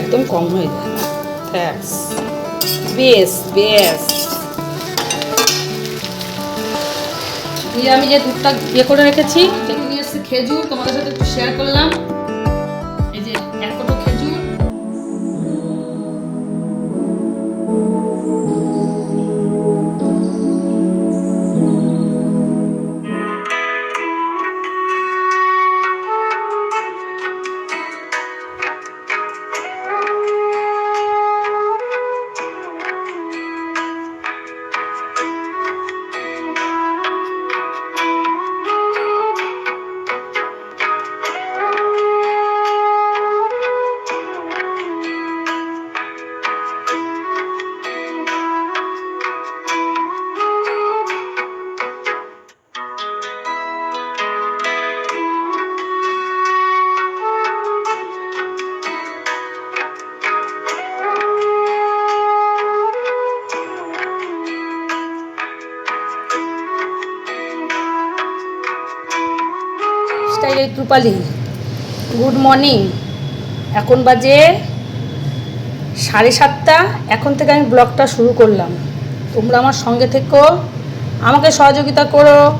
একদম কম হয়ে যায়। বেশ বেশ। দিয়ে আমি যে দুধটা ইয়ে করে রেখেছি নিয়ে খেজুর তোমাদের সাথে একটু শেয়ার করলাম। রূপালি। Good morning. এখন বাজে সাড়ে সাতটা। এখন থেকে আমি ব্লগটা শুরু করলাম। তোমরা আমার সঙ্গে থেকো। আমাকে সহযোগিতা করো।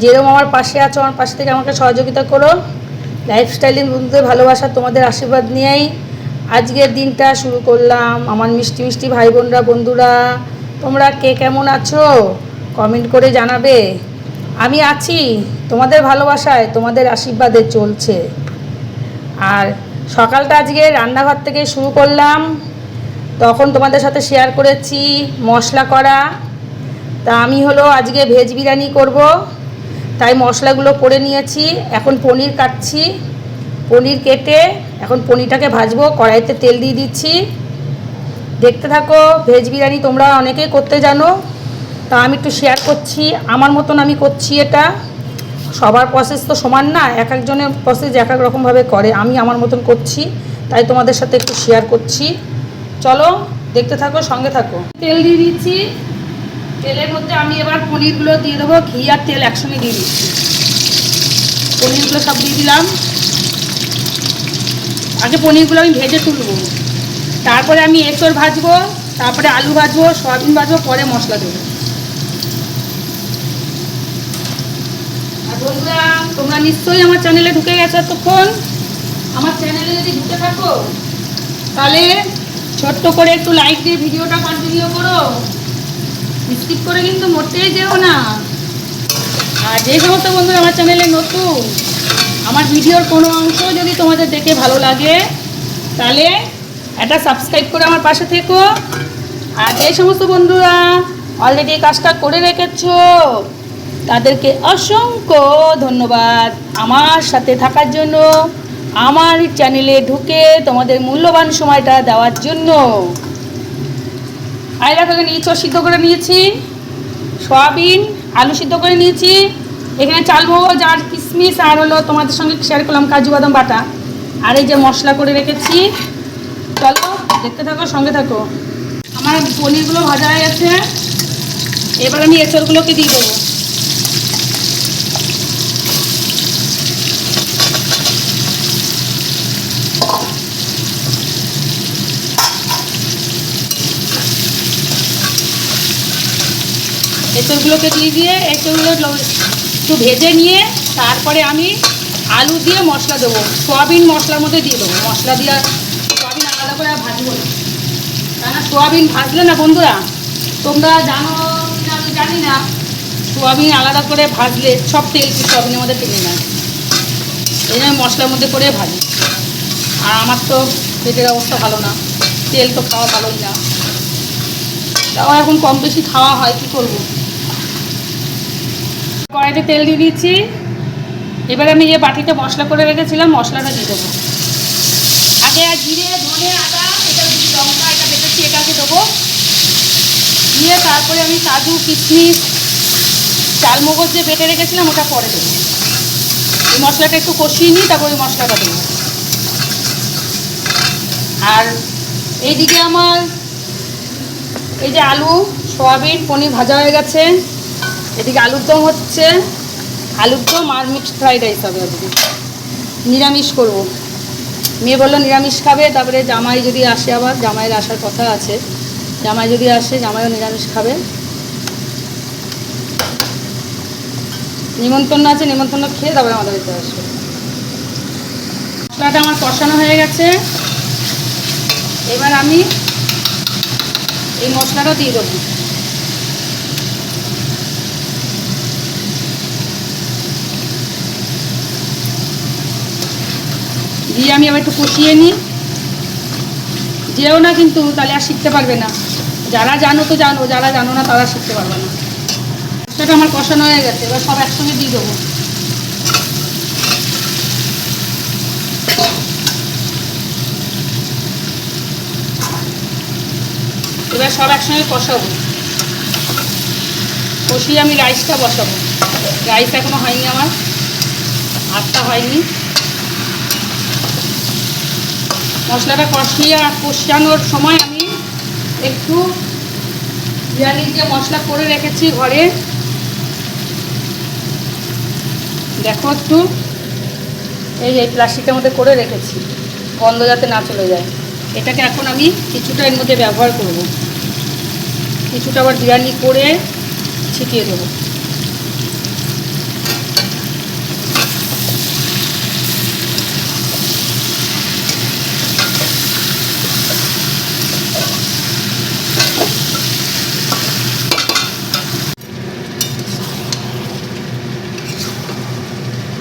যেরকম আমার পাশে আছো, আমার পাশে থেকে আমাকে সহযোগিতা করো। লাইফস্টাইলিং, বন্ধুদের ভালোবাসা, তোমাদের আশীর্বাদ নিয়েই আজকের দিনটা শুরু করলাম। আমার মিষ্টি মিষ্টি ভাই বোনরা, বন্ধুরা, তোমরা কে কেমন আছো? কমেন্ট করে জানাবে। আমি আছি, তোমাদের ভালোবাসায়, তোমাদের আশীর্বাদে চলছে। আর সকালটা আজকে রান্নাঘর থেকে শুরু করলাম। তখন তোমাদের সাথে শেয়ার করেছি মশলা করা। তা আমি হলো আজকে ভেজ বিরিয়ানি করব। তাই মশলাগুলো করে নিয়েছি, এখন পনির কাটছি। পনির কেটে এখন পনিরটাকে ভাজবো, কড়াইতে তেল দিয়ে দিচ্ছি। দেখতে থাকো ভেজ বিরিয়ানি তোমরা অনেকেই করতে জানো। তা আমি একটু শেয়ার করছি। আমার মতন আমি করছি এটা। সবার প্রসেস তো সমান না, এক একজনের প্রসেস এক এক রকমভাবে করে। আমি আমার মতন করছি, তাই তোমাদের সাথে একটু শেয়ার করছি। চলো, দেখতে থাকো, সঙ্গে থাকো। তেল দিয়ে দিচ্ছি। তেলের মধ্যে আমি এবার পনিরগুলো দিয়ে দেবো। ঘি আর তেল একসঙ্গে দিয়ে দিচ্ছি। পনিরগুলো সব দিয়ে দিলাম। আগে পনিরগুলো আমি ভেজে তুলবো। তারপরে আমি এঁচড় ভাজবো, তারপরে আলু ভাজবো, সয়াবিন ভাজবো, পরে মশলা দেবো আর বন্ধুরা তোমরা নিশ্চয়ই আমার চ্যানেলে ঢুকে গেছো এতক্ষণ। আমার চ্যানেলে যদি ঢুকে থাকো, তাহলে ছোট্ট করে একটু লাইক দিয়ে ভিডিওটা কন্টিনিউ করো। স্কিপ করে কিন্তু মোটেই যেও না। আর যে সমস্ত বন্ধুরা আমার চ্যানেলে নতুন, আমার ভিডিওর কোনো অংশ যদি তোমাদের দেখে ভালো লাগে, তাহলে একটা সাবস্ক্রাইব করে আমার পাশে থেকো। আর যে সমস্ত বন্ধুরা অলরেডি কাজটা করে রেখেছো তাদেরকে অসংখ্য ধন্যবাদ আমার সাথে থাকার জন্য। আমার চ্যানেলে ঢুকে তোমাদের মূল্যবান সময়টা দেওয়ার জন্য। দেখো এখানে ইঁচড় সিদ্ধ করে নিয়েছি। সয়াবিন, আলু সিদ্ধ করে নিয়েছি। এখানে চালমগজ আর কিশমিশ আর হলো তোমাদের সঙ্গে শেয়ার করলাম কাজু, বাদাম, বাটা। আর এই যে মশলা করে রেখেছি। চলো, দেখতে থাকো, সঙ্গে থাকো। আমার পনিরগুলো ভাজা হয়ে গেছে। এবার আমি এঁচড়গুলোকে দিয়ে দেবো। এঁচড়গুলোকে দিয়ে দিয়ে এঁচড়গুলো একটু ভেজে নিয়ে তারপরে আমি আলু দিয়ে মশলা দেবো। সোয়াবিন মশলার মধ্যে দিয়ে দেবো। মশলা দিয়ে সোয়াবিন আলাদা করে ভাজবো না। কেননা সোয়াবিন ভাজলে না বন্ধুরা, তোমরা জানো আমি জানি না, সোয়াবিন আলাদা করে ভাজলে সব তেল সোয়াবিনের মধ্যে টেনে নেয় এই জন্য মশলার মধ্যে করে ভাজি। আর আমার তো পেটের অবস্থা ভালো না। তেল তো খাওয়া ভালোই না। তাও এখন কম বেশি খাওয়া হয়, কী করব? কড়াইতে তেল দিয়ে দিচ্ছি এবার আমি যে বাটিতে মশলা করে রেখেছিলাম, মশলাটা দিয়ে দেবো। আগে আর জিরে, ধনে, আদা, এটা লঙ্কা, এটা বেটেছি এটাকে দেবো। দিয়ে তারপরে আমি কাজু, কিশমিশ চালমগজ যে বেটে রেখেছিলাম, ওটা পরে দেবো। এই মশলাটা একটু কষিয়ে নিই তারপর ওই মশলাটা দেবো। আর এইদিকে আমার এই যে আলু, সয়াবিন, পনির ভাজা হয়ে গেছে। এদিকে আলুর দম হচ্ছে, আলুর দম আর মিক্সড ফ্রাইড রাইস হবে আজকে নিরামিষ করব। মেয়ে বলল, নিরামিষ খাবে? তারপরে জামাই যদি আসে আবার, জামাইয়ের আসার কথা আছে। জামাই যদি আসে, জামাইও নিরামিষ খাবে। নিমন্ত্রণ আছে, নিমন্ত্রণ খেয়ে তারপরে আমাদের বাড়িতে আসবে। মশলাটা আমার কষানো হয়ে গেছে। এবার আমি এই মশলাটা দিয়ে দেবো। দিয়ে আমি আবার একটু কষিয়ে নিই। যেও না কিন্তু তাহলে আর শিখতে পারবে না। যারা জানো তো জানো, যারা জানো না তারা শিখতে পারবে না। সেটা আমার কষানো হয়ে গেছে, এবার সব একসঙ্গে দিয়ে দেবো। এবার সব একসঙ্গে কষাবো। কষিয়ে আমি রাইসটা বসাবো। রাইস এখনও হয়নি আমার। আটটা হয়নি। মশলাটা কষিয়ে আর কষানোর সময় আমি একটু বিরিয়ানির যে মশলা করে রেখেছি ঘরে, দেখো একটু, এই এই প্লাস্টিকের মধ্যে করে রেখেছি, গন্ধ যাতে না চলে যায়। এটাকে এখন আমি কিছুটা এর মধ্যে ব্যবহার করব। কিছুটা আবার বিরিয়ানি করে ছিটিয়ে দেবো।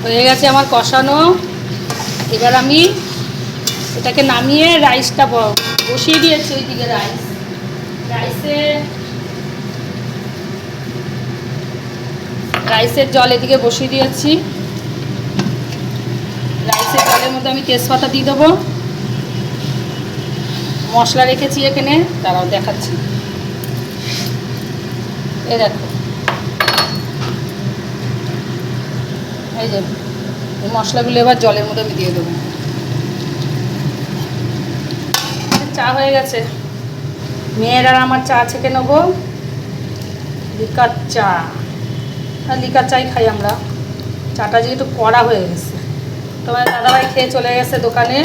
হয়ে গেছে আমার কষানো। এবার আমি এটাকে নামিয়ে রাইসটা বসিয়ে দিয়েছি ওইদিকে রাইস। রাইসে রাইসের জল এদিকে বসিয়ে দিয়েছি। রাইসের জলের মধ্যে আমি তেজপাতা দিয়ে দেবো। মশলা রেখেছি এখানে তারাও দেখাচ্ছি। এ দেখো। এই যে মশলাগুলো এবার জলের মধ্যে আমি দিয়ে দেবো। চা হয়ে গেছে। মেয়ের আমার চা ছেঁকে নেব। লিকার চা। আর লিকার চাই খাই আমরা। চাটা যেহেতু কড়া হয়ে গেছে। তোমার দাদাভাই খেয়ে চলে গেছে দোকানে।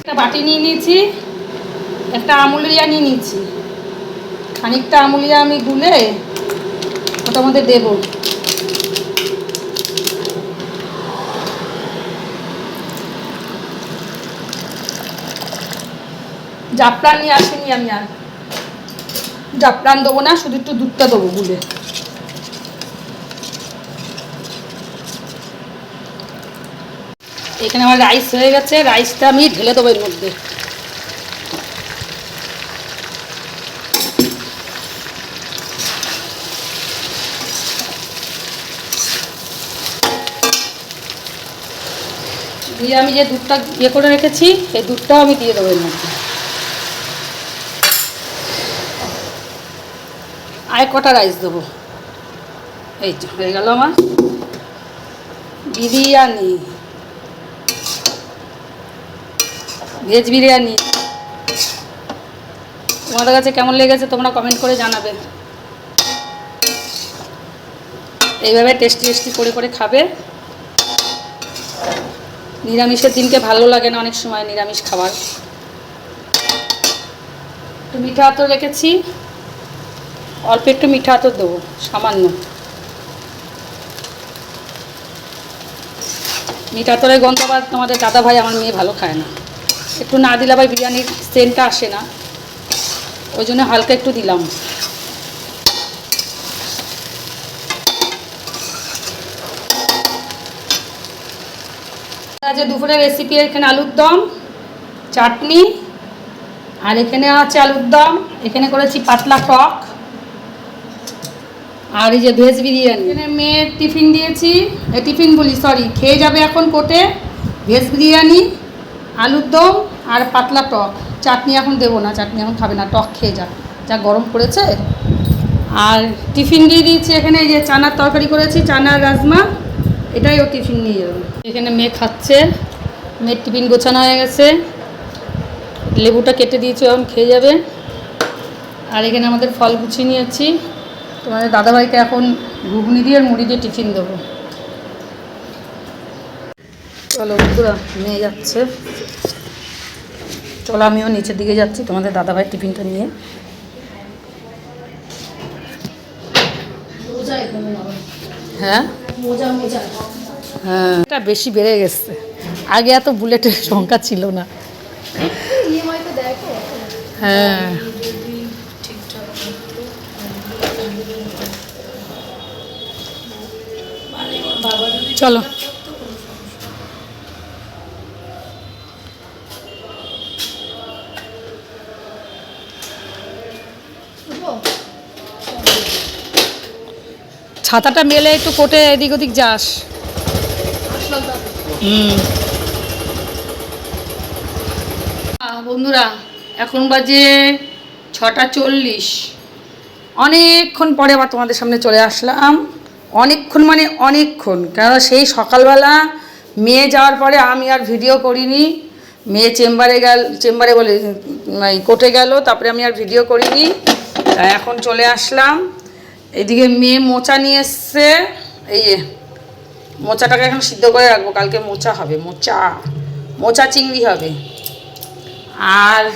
একটা বাটি নিয়ে নিয়েছি, একটা আমুলিয়া নিয়ে নিয়েছি। খানিকটা আমুলিয়া আমি গুলে মধ্যে দেবো। জাফরান নিয়ে আসিনি আমি আর। জাফরান দেবো না, শুধু একটু দুধটা দেবো গুলে। এখানে আমার রাইস হয়ে গেছে, রাইসটা আমি ঢেলে দেবো এর মধ্যে। দিয়ে আমি যে দুধটা ইয়ে করে রেখেছি এই দুধটাও আমি দিয়ে দেবো এর মধ্যে। আর কটা রাইস দেবো। এই তো হয়ে গেল আমার বিরিয়ানি। ভেজ বিরিয়ানি। তোমাদের কাছে কেমন লেগেছে তোমরা কমেন্ট করে জানাবে। এইভাবে টেস্টি টেস্টি করে করে খাবে। নিরামিষের দিনকে ভালো লাগে না অনেক সময় নিরামিষ খাবার। একটু মিঠা আতর রেখেছি। অল্প একটু মিঠা আতর দেবো, সামান্য। মিঠা আতরের গন্ধ আবার তোমাদের দাদা ভাই আমার মেয়ে ভালো খায় না। একটু না দিলে আবার বিরিয়ানির সেন্টটা আসে না। ওই জন্য হালকা একটু দিলাম। আছে দুপুরের রেসিপি এখানে আলুর দম, চাটনি, আর এখানে আছে আলুর দম, এখানে করেছি পাতলা টক, আর এই যে ভেজ বিরিয়ানি। এখানে মেয়ের টিফিন দিয়েছি টিফিন বলি সরি খেয়ে যাবে এখন কোটে ভেজ বিরিয়ানি, আলুর দম, আর পাতলা টক। চাটনি এখন দেবো না, চাটনি এখন খাবে না, টক খেয়ে যা যা গরম পড়েছে। আর টিফিন দিয়ে দিয়েছি, এখানে এই যে চানার তরকারি করেছি, চানার রাজমা, এটাই ও টিফিন নিয়ে যাবে। এখানে মেয়ে খাচ্ছে মেয়ের টিফিন গোছানো হয়ে গেছে। লেবুটা কেটে দিয়েছি এখন খেয়ে যাবে। আর এখানে আমাদের ফল গুছিয়ে নিয়েছি। তোমাদের দাদাভাইকে এখন ঘুগনি দিয়ে আর মুড়ি দিয়ে টিফিন দেবো। চলো বন্ধুরা নিয়ে যাচ্ছে। চলো আমিও নিচের দিকে যাচ্ছি তোমাদের দাদাভাই টিফিনটা নিয়ে। হ্যাঁ? হ্যাঁ। এটা বেশি বেড়ে গেছে। আগে এত বুলেটের সংখ্যা ছিল না। হ্যাঁ। চলো। ছাতাটা মেলে একটু কোটে এদিক ওদিক যাস। বন্ধুরা, এখন বাজে ছটা চল্লিশ। অনেকক্ষণ পরে আবার তোমাদের সামনে চলে আসলাম। অনেকক্ষণ মানে অনেকক্ষণ কেন সেই সকালবেলা মেয়ে যাওয়ার পরে আমি আর ভিডিও করিনি। মেয়ে চেম্বারে গেল, চেম্বারে বলে কোর্টে গেল, তারপরে আমি আর ভিডিও করিনি। এখন চলে আসলাম। এদিকে মেয়ে মোচা নিয়ে এসছে, এই মোচাটাকে এখন সিদ্ধ করে রাখব, কালকে মোচা হবে, মোচা মোচা চিংড়ি হবে। আর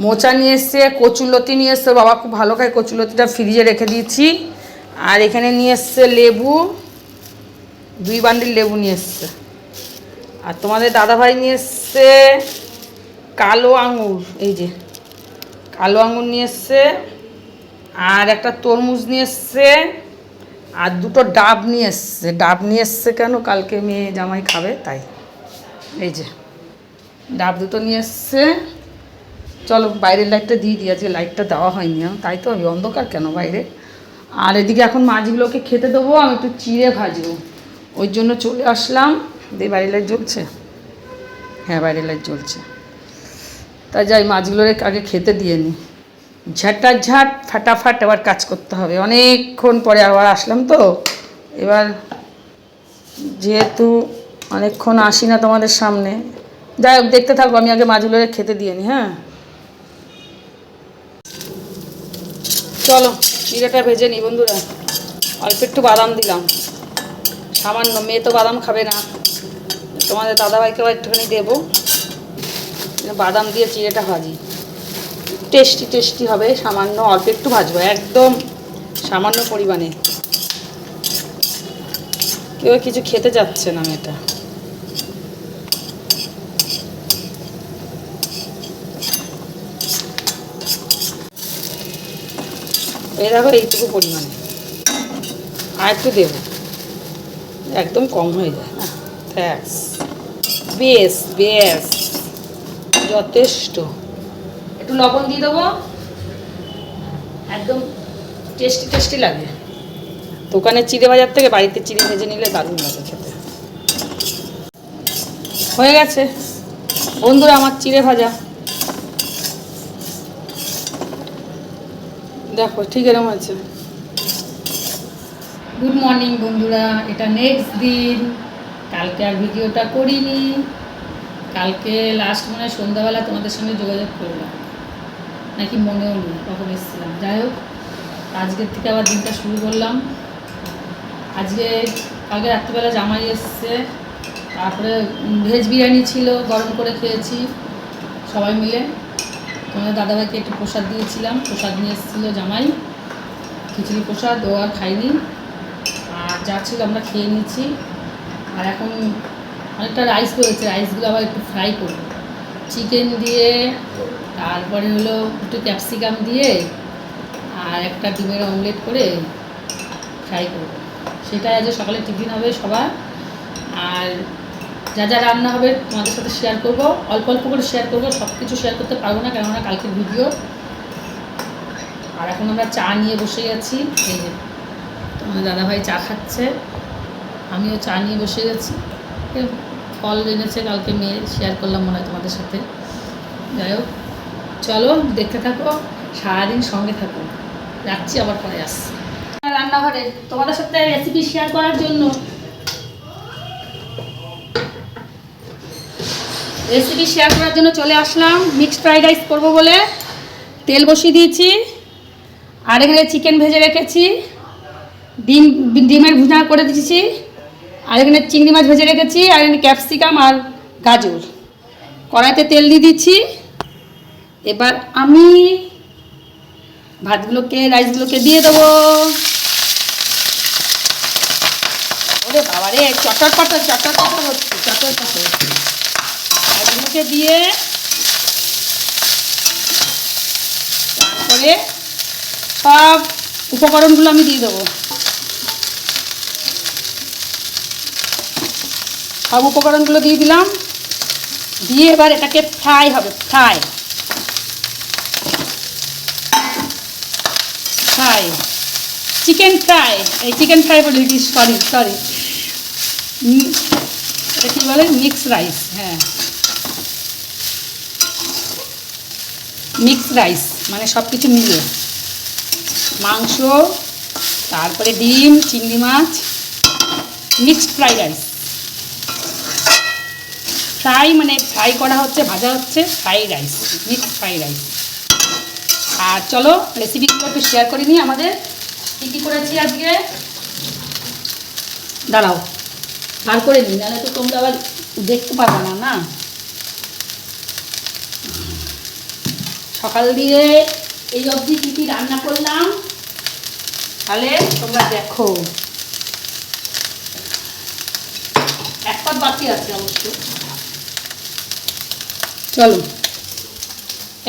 মোচা নিয়ে এসছে কচুলতি নিয়ে এসছে, বাবা খুব ভালো খায় কচুলতিটা ফ্রিজে রেখে দিয়েছি। আর এখানে নিয়ে এসছে লেবু, দুই বান্ডিল লেবু নিয়ে এসছে। আর তোমাদের দাদাভাই নিয়ে এসছে কালো আঙুর, এই যে, কালো আঙুর নিয়ে এসছে। আর একটা তরমুজ নিয়ে এসছে। আর দুটো ডাব নিয়ে এসছে। ডাব নিয়ে এসছে কেন? কালকে মেয়ে জামাই খাবে, তাই। এই যে, ডাব দুটো নিয়ে এসছে। চলো, বাইরের লাইটটা দিয়ে দিই, আজকে লাইটটা দেওয়া হয়নি তাই তো অন্ধকার কেন বাইরে? আর এদিকে এখন মাছগুলোকে খেতে দেবো, আমি একটু চিড়ে ভাজবো। ওই জন্য চলে আসলাম। দিয়ে বাইরের লাইট জ্বলছে? হ্যাঁ বাইরের লাইট জ্বলছে। তাই যাই, মাছগুলোর আগে খেতে দিয়ে নিই ঝাঁটাঝাট, ফাটাফাট আবার কাজ করতে হবে। অনেকক্ষণ পরে আবার আসলাম তো। এবার যেহেতু অনেকক্ষণ আসি না তোমাদের সামনে, যাই হোক, দেখতে থাকব আমি আগে মাছগুলোরে খেতে দিয়ে নিই হ্যাঁ? চলো চিড়েটা ভেজে নিই বন্ধুরা। অল্প একটু বাদাম দিলাম। সামান্য, মেয়ে তো বাদাম খাবে না। তোমাদের দাদাভাইকেও একটুখানি দেবো। বাদাম দিয়ে চিড়েটা ভাজি। টেস্টি টেস্টি হবে, সামান্য অল্প একটু ভাজবো, একদম সামান্য পরিমাণে। কেউ কিছু খেতে যাচ্ছে না মেয়েটা। এই দেখো, এইটুকু পরিমাণে। আর একটু দেবো। একদম কম হয়ে যায়, না? থ্যাংকস বেশ বেশ। যথেষ্ট। একটু লবণ দিয়ে দেবো। একদম টেস্টি টেস্টি লাগে। দোকানে চিড়ে বাজার থেকে বাড়িতে চিড়ে ভেজে নিলে দারুণ লাগে খেতে। হয়ে গেছে। বন্ধুরা, আমার চিড়ে ভাজা। দেখো, ঠিক এরকম আছে গুড মর্নিং বন্ধুরা। এটা নেক্সট দিন। কালকে আর ভিডিওটা করিনি। কালকে লাস্ট মানে সন্ধ্যাবেলা তোমাদের সঙ্গে যোগাযোগ করলাম। নাকি মনেও নেই কখন এসেছিলাম। যাই হোক, আজকের থেকে আবার দিনটা শুরু করলাম। আজকে আগে রাত্রিবেলা জামাই এসছে, তারপরে ভেজ বিরিয়ানি ছিল, গরম করে খেয়েছি, সবাই মিলে। তোমাদের দাদাভাইকে একটু প্রসাদ দিয়েছিলাম, প্রসাদ নিয়ে এসেছিল জামাই। খিচুড়ি প্রসাদ, ও আর খাইনি আর যা ছিল আমরা খেয়ে নিচ্ছি আর এখন অনেকটা রাইস রয়েছে রাইসগুলো আবার একটু ফ্রাই করব। চিকেন দিয়ে তারপরে হলো একটু ক্যাপসিকাম দিয়ে আর একটা ডিমের অমলেট করে ফ্রাই করব। সেটাই আজ সকালে টিফিন হবে সবার। আর যা যা রান্না হবে তোমাদের সাথে শেয়ার করব। অল্প অল্প করে শেয়ার করব সব কিছু শেয়ার করতে পারব না, কেননা কালকের ভিডিও আর এখন আমরা চা নিয়ে বসে গেছি এই যে তোমার দাদাভাই চা খাচ্ছে। আমিও চা নিয়ে বসে গেছি ফল এনেছে, কালকে মেয়ে শেয়ার করলাম মনে হয় তোমাদের সাথে। যাই হোক। চলো, দেখতে থাকো, সারাদিন সঙ্গে থাকো। রাখছি, আবার পরে আসছি। রান্নাঘরে, তোমাদের সাথে রেসিপি শেয়ার করার জন্য। রেসিপি শেয়ার করার জন্য চলে আসলাম। মিক্সড ফ্রাইড রাইস করব বলে। তেল বসিয়ে দিয়েছি। আর এখানে চিকেন ভেজে রেখেছি। ডিম, ডিমের ভুজা করে দিয়েছি। আর এখানে চিংড়ি মাছ ভেজে রেখেছি। আর এখানে ক্যাপসিকাম আর গাজর। কড়াইতে তেল দিয়ে দিচ্ছি। এবার আমি ভাতগুলোকে, রাইসগুলোকে দিয়ে দেবো। ওরে বাবা রে চটর পটর চটর পটর হচ্ছে। চটর পটর ভাতগুলোকে দিয়ে তারপরে সব উপকরণগুলো আমি দিয়ে দেবো। সব উপকরণগুলো দিয়ে দিলাম। দিয়ে এবার এটাকে ফ্রাই হবে, ফ্রাই। ফ্রাই চিকেন ফ্রাই এই চিকেন ফ্রাই বলি কি সরি সরি এটা কী বলে? মিক্স রাইস হ্যাঁ। মিক্স রাইস মানে সব কিছু মিলিয়ে মাংস, তারপরে ডিম, চিংড়ি মাছ মিক্সড ফ্রাই রাইস ফ্রাই মানে ফ্রাই করা হচ্ছে, ভাজা হচ্ছে fry rice mixed fry rice আর চলো রেসিপিগুলো একটু শেয়ার করে নিই আমাদের। কী কী করেছি আজকে? দাঁড়াও, বার করে নিই, নাহলে তো তোমরা আবার দেখতে পারবে না না? সকাল দিয়ে এই অবধি কী কী রান্না করলাম? তাহলে তোমরা দেখো। এক পথ বাকি আছে অবশ্য। চলো,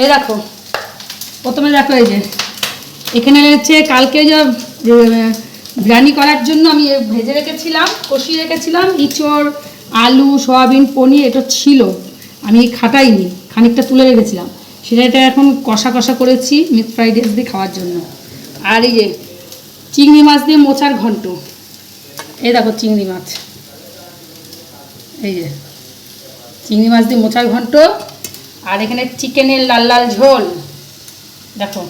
এই দেখো প্রথমে দেখো এই যে, এখানে হচ্ছে কালকে যে বিরিয়ানি করার জন্য আমি ভেজে রেখেছিলাম, কষিয়ে রেখেছিলাম, ইঁচড়, আলু, সয়াবিন, পনির, এটা ছিল। আমি খাটাইনি, খানিকটা তুলে রেখেছিলাম। সেটা এটা এখন কষা কষা করেছি মিক্স ফ্রাইড রাইস দিয়ে খাওয়ার জন্য। আর এই যে, চিংড়ি মাছ দিয়ে মোচার ঘন্ট। এই দেখো চিংড়ি মাছ। এই যে, চিংড়ি মাছ দিয়ে মোচার ঘন্ট। আর এখানে চিকেনের লাল লাল ঝোল। দেখো।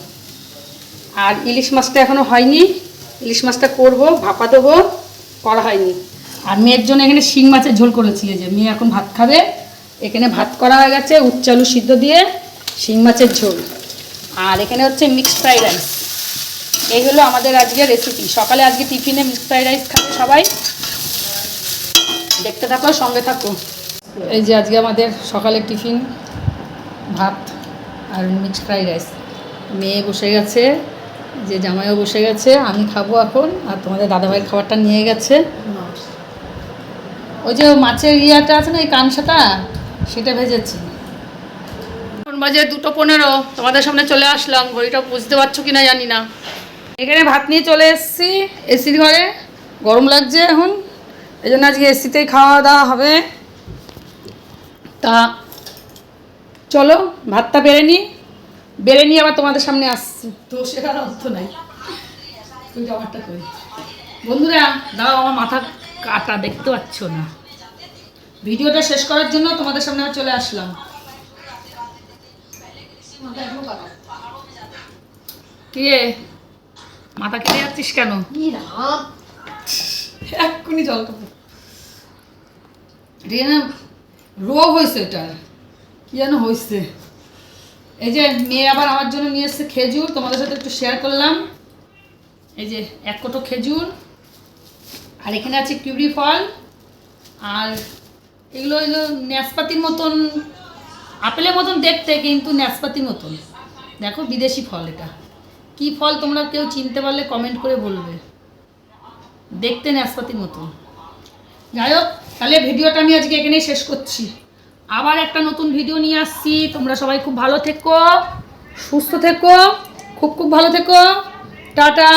আর ইলিশ মাছটা এখনও হয়নি। ইলিশ মাছটা করব, ভাপা দেবো, করা হয়নি। আর মেয়ের জন্য এখানে শিং মাছের ঝোল করেছি যে মেয়ে এখন ভাত খাবে। এখানে ভাত করা হয়ে গেছে উচ্চালু সিদ্ধ দিয়ে শিং মাছের ঝোল। আর এখানে হচ্ছে মিক্সড ফ্রাইড রাইস এই হলো আমাদের আজকে রেসিপি সকালে আজকে টিফিনে মিক্সড ফ্রাইড রাইস খাবে সবাই। দেখতে থাকো, সঙ্গে থাকো। এই যে আজকে আমাদের সকালের টিফিন, ভাত আর মিক্সড ফ্রাইড রাইস মেয়ে বসে গেছে, যে জামাইও বসে গেছে, আমি খাব এখন, আর তোমাদের দাদাভাইয়ের খাবারটা নিয়ে গেছে। ওই যে মাছের ইয়াটা আছে না, এই কাংসাটা সেটা ভেজেছি। বাজে দুটো পনেরো, তোমাদের সামনে চলে আসলাম, ঘড়িটা বুঝতে পারছ কি না জানি না। এখানে ভাত নিয়ে চলে এসেছি, এসির ঘরে, গরম লাগছে এখন, এই জন্য আজকে এসিতেই খাওয়া দাওয়া হবে। তা, চলো, ভাতটা বেড়ে নিই বেড়ে নিয়ে আবার তোমাদের সামনে আসছি। তো সেটার অর্থ নাই। তুই জামারটা করি বন্ধুরা দাও আমার মাথা কাটা দেখতে পাচ্ছ না। ভিডিওটা শেষ করার জন্য তোমাদের সামনে আবার চলে আসলাম। কি রে? মাথা কেটে যাচ্ছিস কেন? এক্ষুনি জল। রোগ হয়েছে এটা কি যেন হয়েছে। এই যে মেয়ে আবার আমার জন্য নিয়ে এসছে খেজুর, তোমাদের সাথে একটু শেয়ার করলাম। এই যে এক কোটো খেজুর, আর এখানে আছে কিউরি ফল, আর এগুলো এগুলো ন্যাসপাতির মতন, আপেলের মতন দেখতে, কিন্তু ন্যাসপাতির মতন। দেখো, বিদেশি ফল এটা। কি ফল তোমরা কেউ চিনতে পারলে কমেন্ট করে বলবে। দেখতে ন্যাসপাতির মতন। যাই হোক, তাহলে ভিডিওটা আমি আজকে এখানেই শেষ করছি। আবার একটা নতুন ভিডিও নিয়ে আসছি। তোমরা সবাই খুব ভালো থেকো, সুস্থ থেকো, খুব খুব ভালো থেকো। টাটা।